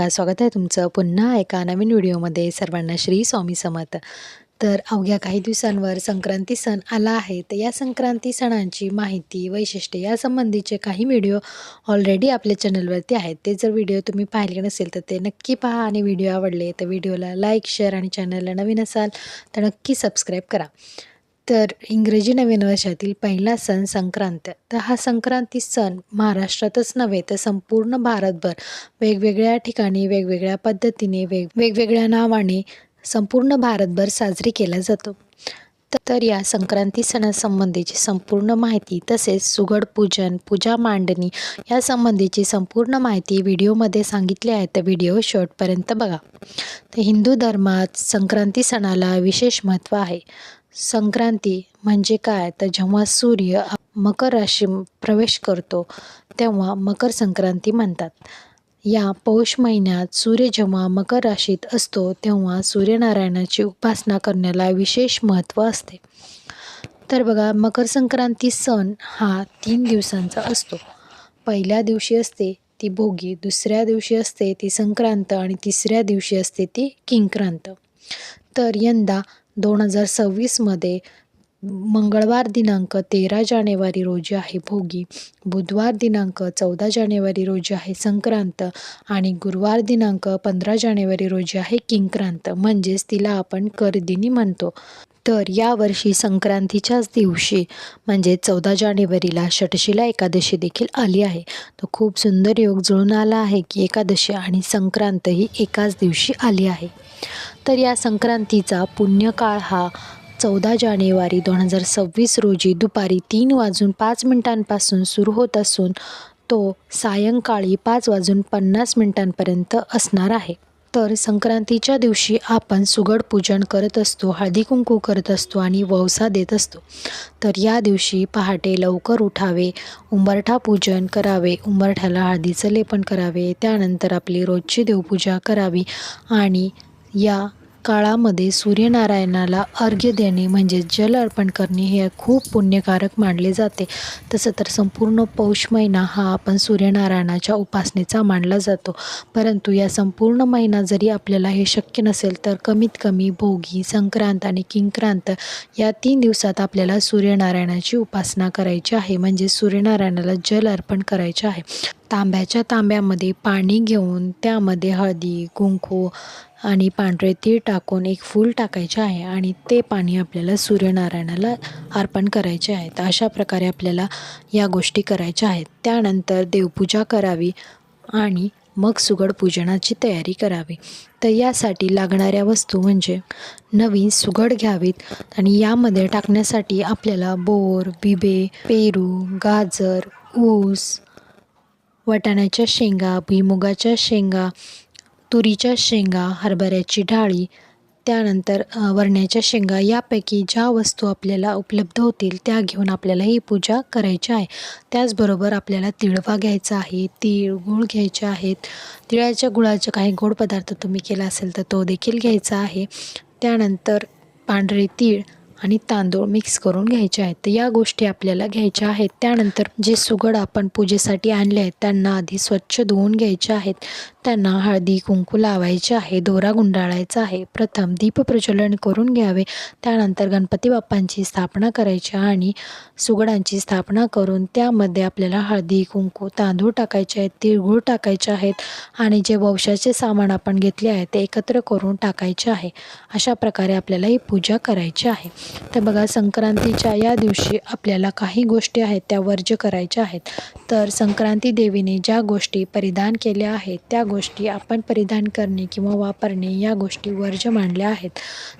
नमस्कार स्वागत आहे तुमचं पुन्हा एका नवीन व्हिडिओमध्ये सर्वांना श्री स्वामी समर्थ. तर अवघ्या काही दिवसांवर संक्रांती सण आला आहे तर या संक्रांती सणांची माहिती वैशिष्ट्ये यासंबंधीचे काही व्हिडिओ ऑलरेडी आपल्या चॅनलवरती आहेत. ते जर व्हिडिओ तुम्ही पाहिले नसेल तर ते नक्की पहा आणि व्हिडिओ आवडले तर व्हिडिओला लाईक शेअर आणि चॅनलला नवीन असाल तर नक्की सबस्क्राईब करा. तर इंग्रजी नवीन वर्षातील पहिला सण संक्रांत. तर हा संक्रांती सण महाराष्ट्रातच नव्हे तर संपूर्ण भारतभर वेगवेगळ्या ठिकाणी वेगवेगळ्या पद्धतीने वेग वेगवेगळ्या नावाने संपूर्ण भारतभर साजरी केला जातो. तर या संक्रांती सणासंबंधीची संपूर्ण माहिती तसेच सुगड पूजन पूजा मांडणी या संबंधीची संपूर्ण माहिती व्हिडिओमध्ये सांगितली आहे तर व्हिडिओ शॉर्टपर्यंत बघा. तर हिंदू धर्मात संक्रांती सणाला विशेष महत्त्व आहे. संक्रांती म्हणजे काय? तर जेव्हा सूर्य मकर राशी प्रवेश करतो तेव्हा मकर संक्रांती म्हणतात. या पौष महिन्यात सूर्य जेव्हा मकर राशीत असतो तेव्हा सूर्यनारायणाची उपासना करण्याला विशेष महत्त्व असते. तर बघा मकर संक्रांती सण हा तीन दिवसांचा असतो. पहिल्या दिवशी असते ती भोगी दुसऱ्या दिवशी असते ती संक्रांत आणि तिसऱ्या दिवशी असते ती किंक्रांत. तर यंदा दोन हजार सव्वीसमध्ये मंगळवार दिनांक तेरा जानेवारी रोजी आहे. भोगी बुधवार दिनांक चौदा जानेवारी रोजी आहे संक्रांत आणि गुरुवार दिनांक पंधरा जानेवारी रोजी आहे किंक्रांत. म्हणजेच तिला आपण करदिनी म्हणतो. तर यावर्षी संक्रांतीच्याच दिवशी म्हणजे चौदा जानेवारीला षटशिला एकादशी देखील आली आहे. तो खूप सुंदर योग जुळून आला आहे की एकादशी आणि संक्रांत ही एकाच दिवशी आली आहे. तर या संक्रांतीचा पुण्यकाळ हा चौदा जानेवारी दोन हजार सव्वीस रोजी दुपारी तीन वाजून पाच मिनिटांपासून सुरू होत असून तो सायंकाळी पाच वाजून पन्नास मिनिटांपर्यंत असणार आहे. तर संक्रांतीच्या दिवशी आपण सुगड पूजन करत असतो हळदी कुंकू करत असतो आणि ववसा देत असतो. तर या दिवशी पहाटे लवकर उठावे उंबरठा पूजन करावे उंबरठ्याला हळदीचं लेपन करावे त्यानंतर आपली रोजची देवपूजा करावी आणि या काळामध्ये सूर्यनारायणाला अर्घ्य देणे म्हणजे जल अर्पण करणे हे खूप पुण्यकारक मानले जाते. तसं तर संपूर्ण पौष महिना हा आपण सूर्यनारायणाच्या उपासनेचा मानला जातो. परंतु या संपूर्ण महिना जरी आपल्याला हे शक्य नसेल तर कमीत कमी भोगी संक्रांत आणि किंक्रांत या तीन दिवसात आपल्याला सूर्यनारायणाची उपासना करायची आहे. म्हणजे सूर्यनारायणाला जल अर्पण करायचे आहे. तांब्याच्या तांब्यामध्ये पाणी घेऊन त्यामध्ये हळदी कुंकू आणि पांढरे तीळ टाकून एक फूल टाकायचे आहे आणि ते पाणी आपल्याला सूर्यनारायणाला अर्पण करायचे आहे तर अशा प्रकारे आपल्याला या गोष्टी करायच्या आहेत. त्यानंतर देवपूजा करावी आणि मग सुगड पूजनाची तयारी करावी. तर यासाठी लागणाऱ्या वस्तू म्हणजे नवीन सुगड घ्यावीत आणि यामध्ये टाकण्यासाठी आपल्याला बोर बिबे पेरू गाजर ऊस वाटाण्याच्या शेंगा भुईमुगाच्या शेंगा तुरीच्या शेंगा हरभऱ्याची डाळी त्यानंतर वरण्याच्या शेंगा यापैकी ज्या वस्तू आपल्याला उपलब्ध होतील त्या घेऊन आपल्याला ही पूजा करायची आहे. त्याचबरोबर आपल्याला तिळवा घ्यायचा आहे तीळ गुळ घ्यायचे आहेत. तिळाच्या गुळाचे काही गोड पदार्थ तुम्ही केला असेल तर तो देखील घ्यायचा आहे. त्यानंतर पांढरे तीळ आणि तांदूळ मिक्स करून घ्यायचे आहेत. तर या गोष्टी आपल्याला घ्यायच्या आहेत. त्यानंतर जे सुगड आपण पूजेसाठी आणले आहेत त्यांना आधी स्वच्छ धुवून घ्यायचे आहेत. त्यांना हळदी कुंकू लावायचे आहे दोरा गुंडाळायचा आहे. प्रथम दीपप्रज्वलन करून घ्यावे. त्यानंतर गणपती बाप्पांची स्थापना करायची आणि सुगडांची स्थापना करून त्यामध्ये आपल्याला हळदी कुंकू तांदूळ टाकायचे आहेत तिळगूळ टाकायचे आहेत आणि जे वंशाचे सामान आपण घेतले आहे ते एकत्र करून टाकायचे आहे. अशा प्रकारे आपल्याला ही पूजा करायची आहे. तर बघा संक्रांतीच्या या दिवशी आपल्याला काही गोष्टी आहेत त्या वर्ज्य करायच्या आहेत. तर संक्रांती देवीने ज्या गोष्टी परिधान केल्या आहेत त्या गोष्टी आपण परिधान करणे किंवा वापरणे या गोष्टी वर्ज्य मानल्या आहेत.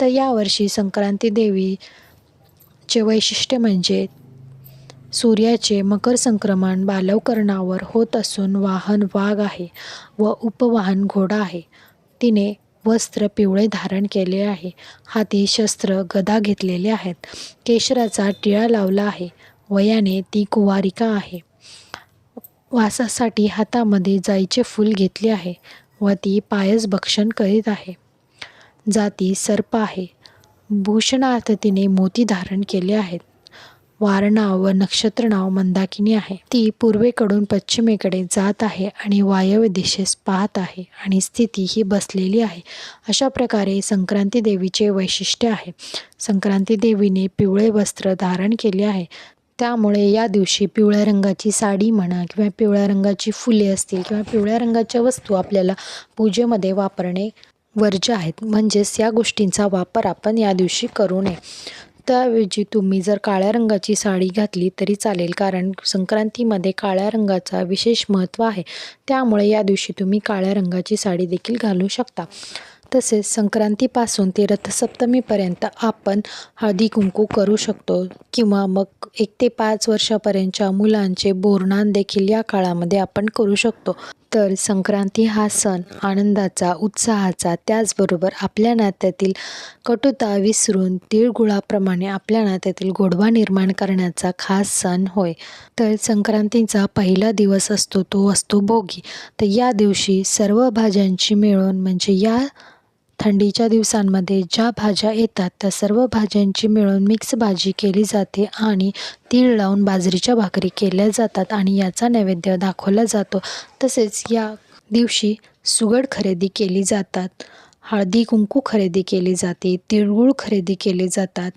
तर यावर्षी संक्रांती देवीचे वैशिष्ट्य म्हणजे सूर्याचे मकर संक्रमण बालवकरणावर होत असून वाहन वाघ आहे व उपवाहन घोडा आहे. तिने वस्त्र पिवळे धारण केले आहे. हाती शस्त्र गदा घेतलेले आहेत. केशराचा टिळा लावला आहे. वयाने ती कुवारिका आहे. वासासाठी हातामध्ये जाईचे फूल घेतले आहे व ती पायस भक्षण करीत आहे. जाती सर्प आहे. भूषणार्थ तिने मोती धारण केले आहेत. वार नाव व नक्षत्र नाव मंदाकिनी आहे. ती पूर्वेकडून पश्चिमेकडे जात आहे आणि वायव्य दिशेस पाहत आहे आणि स्थिती ही बसलेली आहे. अशा प्रकारे संक्रांती देवीचे वैशिष्ट्य आहे. संक्रांती देवीने पिवळे वस्त्र धारण केले आहे. त्यामुळे या दिवशी पिवळ्या रंगाची साडी म्हणा किंवा पिवळ्या रंगाची फुले असतील किंवा पिवळ्या रंगाच्या वस्तू आपल्याला पूजेमध्ये वापरणे वर्ज्य आहेत. म्हणजेच या गोष्टींचा वापर आपण या दिवशी करू नये. त्याऐवजी तुम्ही जर काळ्या रंगाची साडी घातली तरी चालेल कारण संक्रांतीमध्ये काळ्या रंगाचा विशेष महत्त्व आहे. त्यामुळे या दिवशी तुम्ही काळ्या रंगाची साडी देखील घालू शकता. तसेच संक्रांतीपासून ते रथसप्तमीपर्यंत आपण हळदी कुंकू करू शकतो किंवा मग एक ते पाच वर्षापर्यंतच्या मुलांचे बोरनान देखील या काळामध्ये आपण करू शकतो. तर संक्रांती हा सण आनंदाचा उत्साहाचा त्याचबरोबर आपल्या नात्यातील कटुता विसरून तिळगुळाप्रमाणे आपल्या नात्यातील गोडवा निर्माण करण्याचा खास सण होय. तर संक्रांतीचा पहिला दिवस असतो तो असतो भोगी. तर या दिवशी सर्व भाज्यांची मिळून म्हणजे या थंडीच्या दिवसांमध्ये ज्या भाज्या येतात त्या सर्व भाज्यांची मिळून मिक्स भाजी केली जाते आणि तीळ लावून बाजरीच्या भाकरी केल्या जातात आणि याचा नैवेद्य दाखवला जातो. तसेच या दिवशी सुगड खरेदी केली जातात हळदी कुंकू खरेदी केली जाते तिळगुळ खरेदी केले जातात.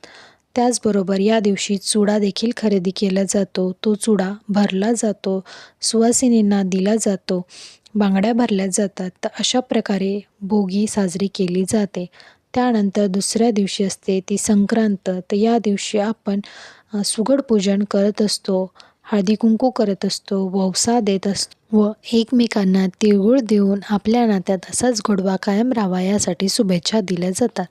त्याचबरोबर या दिवशी चुडा देखील खरेदी केला जातो. तो चुडा भरला जातो सुवासिनींना दिला जातो. बांगड्या भरल्या जातात. तर अशा प्रकारे भोगी साजरी केली जाते. त्यानंतर दुसऱ्या दिवशी असते ती संक्रांत. तर या दिवशी आपण सुगड पूजन करत असतो. हळदी कुंकू करत असतो ववसा देत असतो व एकमेकांना तिळगुळ देऊन आपल्या नात्यात असाच गोडवा कायम राहावा यासाठी शुभेच्छा दिल्या जातात.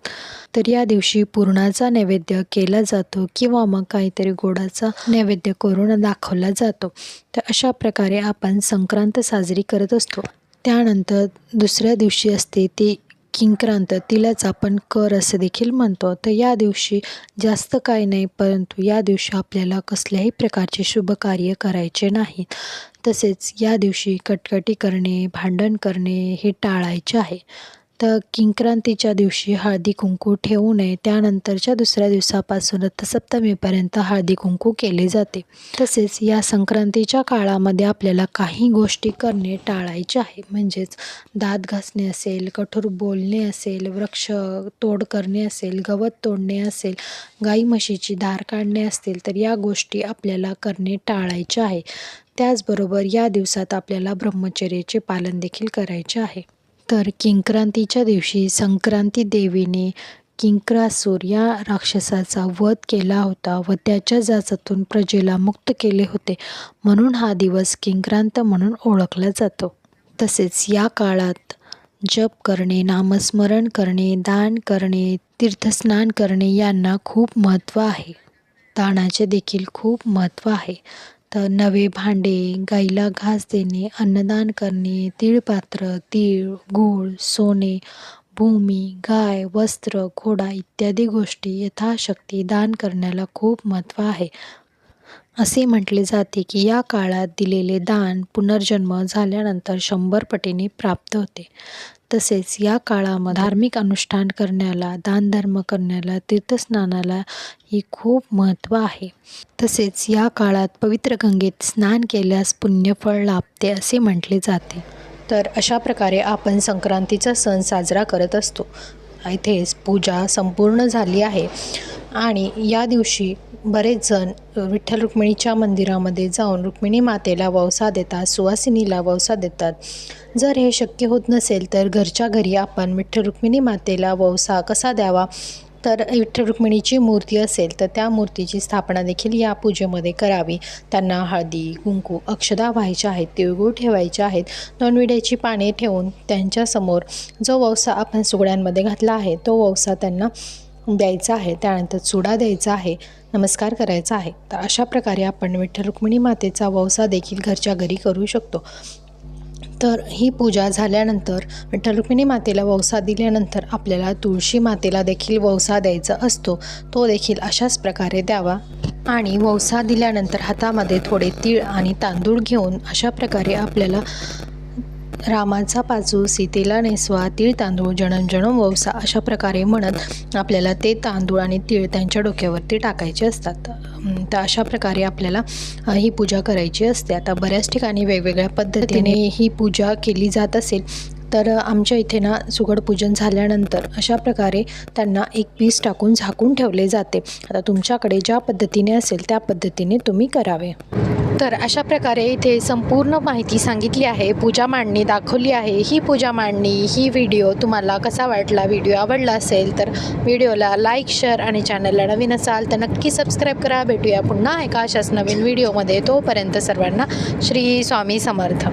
तर या दिवशी पुरणाचा नैवेद्य केला जातो किंवा मग काहीतरी गोडाचा नैवेद्य करून दाखवला जातो. तर अशा प्रकारे आपण संक्रांत साजरी करत असतो. त्यानंतर दुसऱ्या दिवशी असते ती किंक्रांत तिलाच आपण कर असं देखील म्हणतो. तर या दिवशी जास्त काही नाही परंतु या दिवशी आपल्याला कसल्याही प्रकारचे शुभ कार्य करायचे नाही. तसेच या दिवशी कटकटी करणे भांडण करणे हे टाळायचे आहे. तर किंक्रांतीच्या दिवशी हळदी कुंकू ठेवू नये. त्यानंतरच्या दुसऱ्या दिवसापासून रथसप्तमीपर्यंत हळदी कुंकू केले जाते. तसेच या संक्रांतीच्या काळामध्ये आपल्याला काही गोष्टी करणे टाळायचे आहे. म्हणजेच दात घासणे असेल कठोर बोलणे असेल वृक्ष तोड करणे असेल गवत तोडणे असेल गाई म्हशीची धार काढणे असतील तर या गोष्टी आपल्याला करणे टाळायचे आहे. त्याचबरोबर या दिवसात आपल्याला ब्रह्मचर्याचे पालन देखील करायचे आहे. तर किंक्रांतीच्या दिवशी संक्रांती देवीने किंक्रासूर या राक्षसाचा वध केला होता व त्याच्या जाचातून प्रजेला मुक्त केले होते. म्हणून हा दिवस किंक्रांत म्हणून ओळखला जातो. तसेच या काळात जप करणे नामस्मरण करणे दान करणे तीर्थस्नान करणे यांना खूप महत्त्व आहे. दानाचे देखील खूप महत्त्व आहे. तर नवे भांडे गाईला घास देणे अन्नदान करणे तिळपात्र तीळ गूळ सोने भूमी गाय वस्त्र घोडा इत्यादी गोष्टी यथाशक्ती दान करण्याला खूप महत्त्व आहे. असे म्हटले जाते की या काळात दिलेले दान पुनर्जन्म झाल्यानंतर शंभर पटीने प्राप्त होते. तसेच या काळामध्ये धार्मिक अनुष्ठान करण्याला दानधर्म करण्याला तीर्थस्नानाला ही खूप महत्त्व आहे. तसेच या काळात पवित्र गंगेत स्नान केल्यास पुण्यफळ लाभते असे म्हटले जाते. तर अशा प्रकारे आपण संक्रांतीचा सण साजरा करत असतो. इथेच पूजा संपूर्ण झाली आहे. आणि या दिवशी बरेच जण विठ्ठल रुक्मिणीच्या मंदिरामध्ये जाऊन रुक्मिणी मातेला ववसा देतात सुवासिनीला ववसा देतात. जर हे शक्य होत नसेल तर घरच्या घरी आपण विठ्ठल रुक्मिणी मातेला ववसा कसा द्यावा? तर विठ्ठल रुक्मिणीची मूर्ती असेल तर त्या मूर्तीची स्थापना देखील या पूजेमध्ये करावी. त्यांना हळदी कुंकू अक्षदा व्हायच्या आहेत तिळगूळ ठेवायचे आहेत. नॉनविड्याची पाने ठेवून त्यांच्यासमोर जो ववसा आपण सुगड्यांमध्ये घातला आहे तो ववसा त्यांना द्यायचा आहे त्यानंतर चुडा द्यायचा आहे नमस्कार करायचा आहे. तर अशा प्रकारे आपण विठ्ठल रुक्मिणी मातेचा ववसा देखील घरच्या घरी करू शकतो. तर ही पूजा झाल्यानंतर विठ्ठल रुक्मिणी मातेला ववसा दिल्यानंतर आपल्याला तुळशी मातेला देखील ववसा द्यायचा असतो. तो देखील अशाच प्रकारे द्यावा. आणि ववसा दिल्यानंतर हातामध्ये थोडे तीळ आणि तांदूळ घेऊन अशा प्रकारे आपल्याला रामाचा पाचू सीतेला नेसवा तीळ तांदूळ जणन जणम ववसा अशा प्रकारे म्हणत आपल्याला ते तांदूळ आणि तीळ त्यांच्या डोक्यावरती टाकायचे असतात. तर अशा प्रकारे आपल्याला ही पूजा करायची असते. आता बऱ्याच ठिकाणी वेगवेगळ्या पद्धतीने ही पूजा केली जात असेल तर आमच्या इथे ना सुगड पूजन झाल्यानंतर अशा प्रकारे त्यांना एक पीस टाकून झाकून ठेवले जाते. आता तुमच्याकडे ज्या पद्धतीने असेल त्या पद्धतीने तुम्ही करावे. तर अशा प्रकारे इथे संपूर्ण माहिती सांगितली आहे. पूजा मांडणी दाखवली आहे. ही पूजा मांडणी ही व्हिडिओ तुम्हाला कसा वाटला व्हिडिओ आवडला असेल तर व्हिडिओला लाईक शेअर आणि चॅनलला नवीन असाल तर नक्की सबस्क्राईब करा. भेटूया पुन्हा एका अशाच नवीन व्हिडिओमध्ये. तोपर्यंत सर्वांना श्री स्वामी समर्थ.